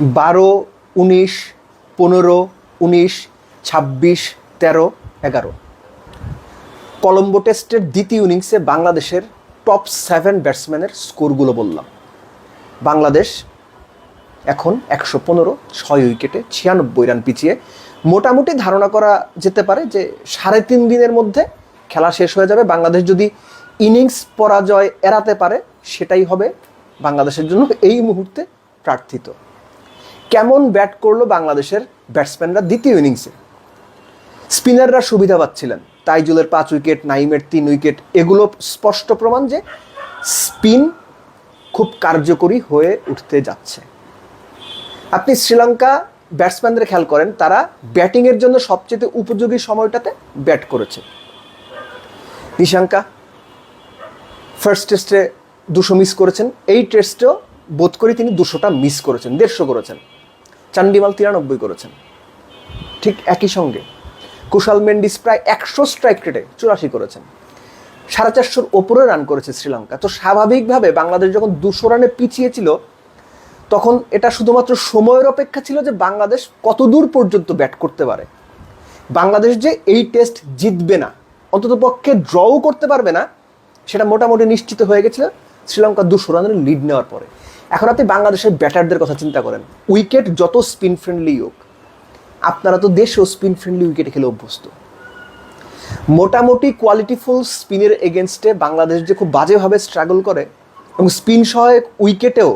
বারো, উনিশ, পনেরো, উনিশ, ছাব্বিশ, তেরো, এগারো। কলম্বো টেস্টের দ্বিতীয় ইনিংসে বাংলাদেশের টপ সেভেন ব্যাটসম্যানের স্কোরগুলো বললাম। বাংলাদেশ এখন একশো পনেরো, ছয় উইকেটে ছিয়ানব্বই রান পিছিয়ে। মোটামুটি ধারণা করা যেতে পারে যে সাড়ে তিন দিনের মধ্যে খেলা শেষ হয়ে যাবে। বাংলাদেশ যদি ইনিংস পরাজয় এড়াতে পারে, সেটাই হবে বাংলাদেশের জন্য এই মুহূর্তে প্রার্থিত। কেমন ব্যাট করল বাংলাদেশের ব্যাটসম্যানরা দ্বিতীয় ইনিংসে। স্পিনাররা সুবিধা পাচ্ছিলেন। তাইজুলের পাঁচ উইকেট নাইমের তিন উইকেট, এগুলো স্পষ্ট প্রমাণ যে স্পিন খুব কার্যকরী হয়ে উঠতে যাচ্ছে। আপনি শ্রীলঙ্কা ব্যাটসম্যানদের খেয়াল করেন, তারা ব্যাটিংয়ের জন্য সবচেয়ে উপযোগী সময়টাতে ব্যাট করেছে। নিশাঙ্কা, ফার্স্ট টেস্টে দুশো মিস করেছেন, এই টেস্টেও বোধ করি তিনি দুশোটা মিস করেছেন, দেড়শো করেছেন। চান্ডিমাল তিরানব্বই করেছেন। ঠিক একই সঙ্গে কুশাল মেন্ডিস প্রায় একশো স্ট্রাইক রেটে চুরাশি করেছেন। সাড়ে চারশোর ওপরে রান করেছে শ্রীলঙ্কা। তো স্বাভাবিকভাবে বাংলাদেশ যখন দুশো রানে পিছিয়ে ছিল তখন এটা শুধুমাত্র সময়ের অপেক্ষা ছিল যে বাংলাদেশ কত দূর পর্যন্ত ব্যাট করতে পারে। বাংলাদেশ যে এই টেস্ট জিতবে না, অন্তত পক্ষে ড্রও করতে পারবে না, সেটা মোটামুটি নিশ্চিত হয়ে গেছিল। শ্রীলঙ্কা দুশো রানের লিড নেওয়ার পরে। এখন আপনি বাংলাদেশের ব্যাটারদের কথা চিন্তা করেন। উইকেট যত স্পিন ফ্রেন্ডলি হোক, আপনারা তো দেশেও স্পিন ফ্রেন্ডলি উইকেটে খেলে অভ্যস্ত। মোটামুটি কোয়ালিটিফুল স্পিনের এগেনস্টে বাংলাদেশ যে খুব বাজেভাবে স্ট্রাগল করে এবং স্পিন সহায়ক উইকেটেও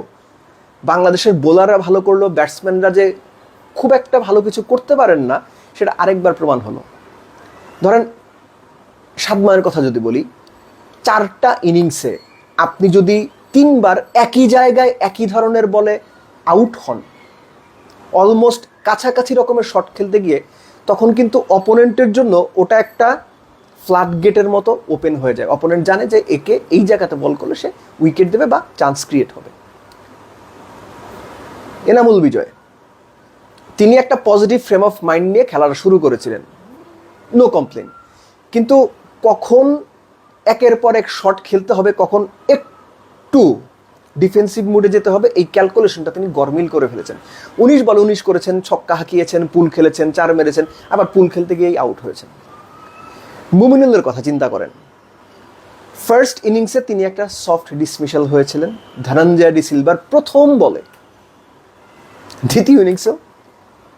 বাংলাদেশের বোলাররা ভালো করল ব্যাটসম্যানরা যে খুব একটা ভালো কিছু করতে পারেন না, সেটা আরেকবার প্রমাণ হলো। ধরেন সাদমানের কথা যদি বলি, চারটা ইনিংসে আপনি যদি তিনবার একই জায়গায় একই ধরনের বলে আউট হন। অলমোস্ট কাছাকাছি রকমের শট খেলতে গিয়ে তখন কিন্তু অপোনেন্টের জন্য ওটা একটা ফ্লাড গেটের মতো ওপেন হয়ে যায়। অপোনেন্ট জানে যে একে এই জায়গাতে বল করলে সে উইকেট দেবে বা চান্স ক্রিয়েট হবে। এনামুল বিজয়, তিনি একটা পজিটিভ ফ্রেম অফ মাইন্ড নিয়ে খেলাটা শুরু করেছিলেন। নো কমপ্লেন কিন্তু কখন একের পর এক শট খেলতে হবে, কখন একটু ডিফেন্সিভ মুডে যেতে হবে। এই ক্যালকুলেশনটা তিনি গরমিল করে ফেলেছেন। উনিশ বল উনিশ করেছেন, ছক্কা হাঁকিয়েছেন, পুল খেলেছেন, চার মেরেছেন, আবার পুল খেলতে গিয়েই আউট হয়েছেন। মুমিনুলের কথা চিন্তা করেন। ফার্স্ট ইনিংসে তিনি একটা সফট ডিসমিশাল হয়েছিলেন, ধনঞ্জয় ডি সিলভার প্রথম বলে। দ্বিতীয় ইনিংসেও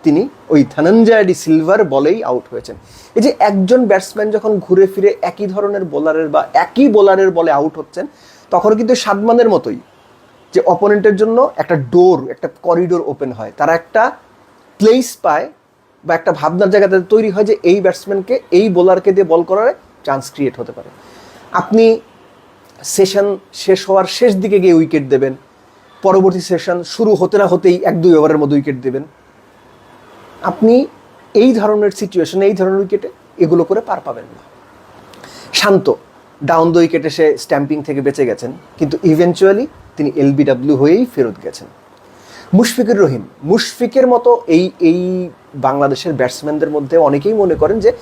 তিনি ওই ধনঞ্জয় ডি সিলভার বলেই আউট হয়েছেন। এই যে একজন ব্যাটসম্যান যখন ঘুরে ফিরে একই ধরনের বোলারের বা একই বোলারের বলে আউট হচ্ছেন তখন কিন্তু সাদমানের মতোই যে অপোনেন্টের জন্য একটা ডোর একটা করিডোর ওপেন হয়। তারা একটা প্লেস পায় বা একটা ভাবনার জায়গাতে তৈরি হয় যে এই ব্যাটসম্যানকে এই বোলারকে দিয়ে বল করার চান্স ক্রিয়েট হতে পারে। আপনি সেশন শেষ হওয়ার শেষ দিকে গিয়ে উইকেট দেবেন। পরবর্তী সেশন শুরু হতে না হতেই এক, দুই ওভারের মধ্যে উইকেট দেবেন। আপনি এই ধরনের সিচুয়েশনে এই ধরনের উইকেটে এগুলো করে পার পাবেন না। শান্ত। ডাউন দ্য উইকেটে সে স্ট্যাম্পিং থেকে বেঁচে গেছেন। কিন্তু ইভেনচুয়ালি তিনি এলবিডাব্লিউ হয়েই ফেরত গেছেন। মুশফিকুর রহিম, মুশফিকের মতো এই এই বাংলাদেশের ব্যাটসম্যানদের মধ্যে অনেকেই মনে করেন যে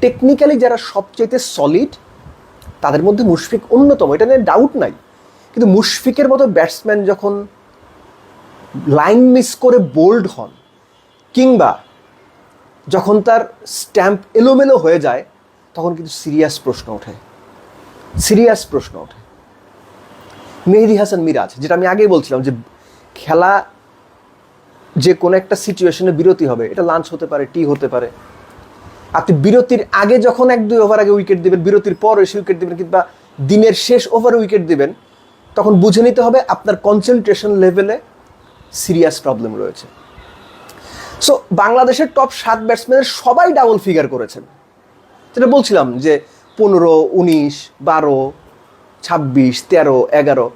টেকনিক্যালি যারা সবচেয়ে সলিড তাদের মধ্যে মুশফিক অন্যতম। এটা নিয়ে ডাউট নাই। কিন্তু মুশফিকের মতো ব্যাটসম্যান যখন লাইন মিস করে বোল্ড হন, কিংবা যখন তার স্ট্যাম্প এলোমেলো হয়ে যায়, তখন কিন্তু সিরিয়াস প্রশ্ন ওঠে। সিরিয়াস প্রশ্ন ওঠে। মেহেদি হাসান মিরাজ, যেটা আমি আগেই বলছিলাম যে খেলা যে কোনো একটা সিচুয়েশনে বিরতি হবে, এটা লাঞ্চ হতে পারে টি হতে পারে। আপনি বিরতির আগে যখন এক দুই ওভার আগে উইকেট দেবেন, বিরতির পর এসে উইকেট দেবেন, কিংবা দিনের শেষ ওভারে উইকেট দেবেন, তখন বুঝে নিতে হবে আপনার কনসেন্ট্রেশন লেভেলে সিরিয়াস প্রবলেম রয়েছে। সো বাংলাদেশের টপ সাত ব্যাটসম্যানের সবাই ডাবল ফিগার করেছেন। যেটা বলছিলাম যে পনেরো, উনিশ, বারো, ছাব্বিশ, তেরো, এগারো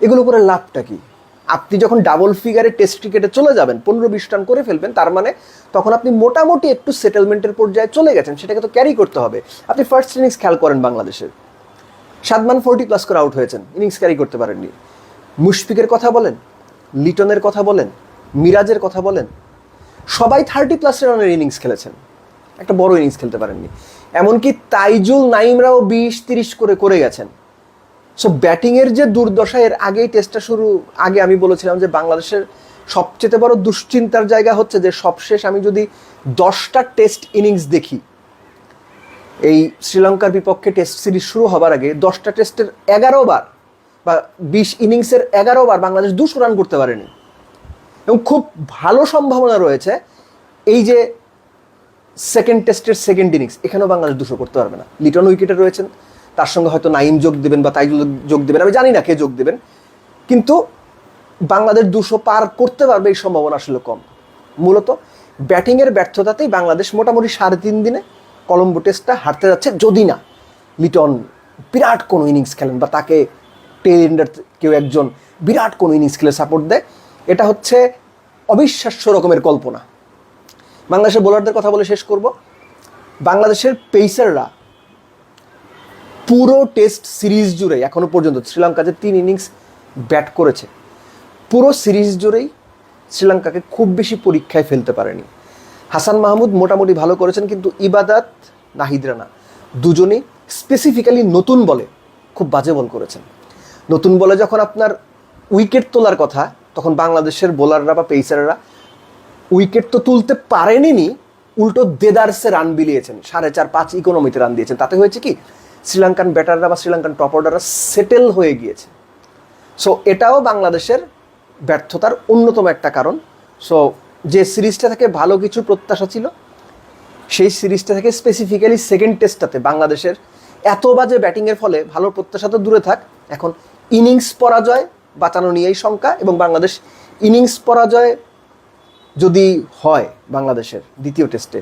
এগুলো করে লাভটা কি? আপনি যখন ডাবল ফিগারে টেস্ট ক্রিকেটে চলে যাবেন, পনেরো, বিশ রান করে ফেলবেন, তার মানে তখন আপনি মোটামুটি একটু সেটেলমেন্টের পর্যায়ে চলে গেছেন, সেটাকে তো ক্যারি করতে হবে। আপনি ফার্স্ট ইনিংস খেয়াল করেন বাংলাদেশের। সাদমান ফোরটি প্লাস করে আউট হয়েছেন ইনিংস ক্যারি করতে পারেননি। মুশফিকের কথা বলেন, লিটনের কথা বলেন, মিরাজের কথা বলেন, সবাই থার্টি প্লাস রানের ইনিংস খেলেছেন। একটা বড় ইনিংস খেলতে পারেননি। এমনকি তাইজুল নাইমরাও বিশ, তিরিশ করে করে গেছেন। সো ব্যাটিংয়ের যে দুর্দশা, এর আগেই টেস্টটা শুরু, আগে আমি বলেছিলাম যে বাংলাদেশের সবচেয়ে বড় দুশ্চিন্তার জায়গা হচ্ছে যে সবশেষ আমি যদি দশটা টেস্ট ইনিংস দেখি, এই শ্রীলঙ্কার বিপক্ষে টেস্ট সিরিজ শুরু হবার আগে দশটা টেস্টের এগারো বার বা বিশ ইনিংসের এগারো বার বাংলাদেশ দুশো রান করতে পারেনি। এবং খুব ভালো সম্ভাবনা রয়েছে এই যে সেকেন্ড টেস্টের সেকেন্ড ইনিংস এখানেও বাংলাদেশ দুশো করতে পারবে না। লিটন উইকেটে রয়েছেন, তার সঙ্গে হয়তো নাইম যোগ দেবেন বা তাইজুল যোগ দেবেন, আমি জানি না কে যোগ দেবেন। কিন্তু বাংলাদেশ দুশো পার করতে পারবে এই সম্ভাবনা আসলে কম। মূলত ব্যাটিংয়ের ব্যর্থতাতেই বাংলাদেশ মোটামুটি সাড়ে তিন দিনে কলম্বো টেস্টটা হারতে যাচ্ছে, যদি না লিটন বিরাট কোনো ইনিংস খেলেন বা তাকে টেল এন্ডার কেউ একজন বিরাট কোনো ইনিংস খেলে সাপোর্ট দেয়, এটা হচ্ছে অবিশ্বাস্য রকমের কল্পনা। বাংলাদেশের বোলারদের কথা বলে শেষ করব। বাংলাদেশের পেসাররা পুরো টেস্ট সিরিজ জুড়ে এখনও পর্যন্ত শ্রীলঙ্কা যে তিন ইনিংস ব্যাট করেছে, পুরো সিরিজ জুড়েই শ্রীলঙ্কাকে খুব বেশি পরীক্ষায় ফেলতে পারেনি। হাসান মাহমুদ মোটামুটি ভালো করেছেন, কিন্তু ইবাদাত নাহিদ রানা দুজনেই স্পেসিফিক্যালি নতুন বলে খুব বাজে বল করেছেন। নতুন বলে যখন আপনার উইকেট তোলার কথা, তখন বাংলাদেশের বোলাররা বা পেসাররা উইকেট তো তুলতে পারেনি উল্টো দেদারসে রান বিলিয়েছেন। সাড়ে চার, পাঁচ ইকোনমিতে রান দিয়েছেন। তাতে হয়েছে কি শ্রীলঙ্কান ব্যাটাররা বা শ্রীলঙ্কান টপ অর্ডাররা সেটেল হয়ে গিয়েছে। সো এটাও বাংলাদেশের ব্যর্থতার অন্যতম একটা কারণ। সো যে সিরিজটা থেকে ভালো কিছু প্রত্যাশা ছিল, সেই সিরিজটা থেকে স্পেসিফিক্যালি সেকেন্ড টেস্টটাতে বাংলাদেশের এত বাজে ব্যাটিংয়ের ফলে ভালো প্রত্যাশা তো দূরে থাক। এখন ইনিংস পরাজয়, বাঁচানো নিয়েই শঙ্কা এবং বাংলাদেশ ইনিংস পরাজয় যদি হয় বাংলাদেশের দ্বিতীয় টেস্টে,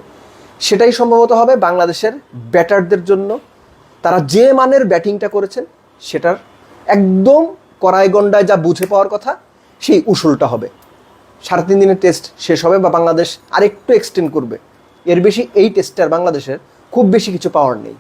সেটাই সম্ভবত হবে বাংলাদেশের ব্যাটারদের জন্য। তারা যে মানের ব্যাটিংটা করেছেন, সেটার একদম কড়াইগন্ডায় যা বুঝে পাওয়ার কথা, সেই উসুলটা হবে। সাড়ে তিন দিনের টেস্ট শেষ হবে বা বাংলাদেশ আরেকটু এক্সটেন্ড করবে। এর বেশি এই টেস্টে আর বাংলাদেশের খুব বেশি কিছু পাওয়ার নেই।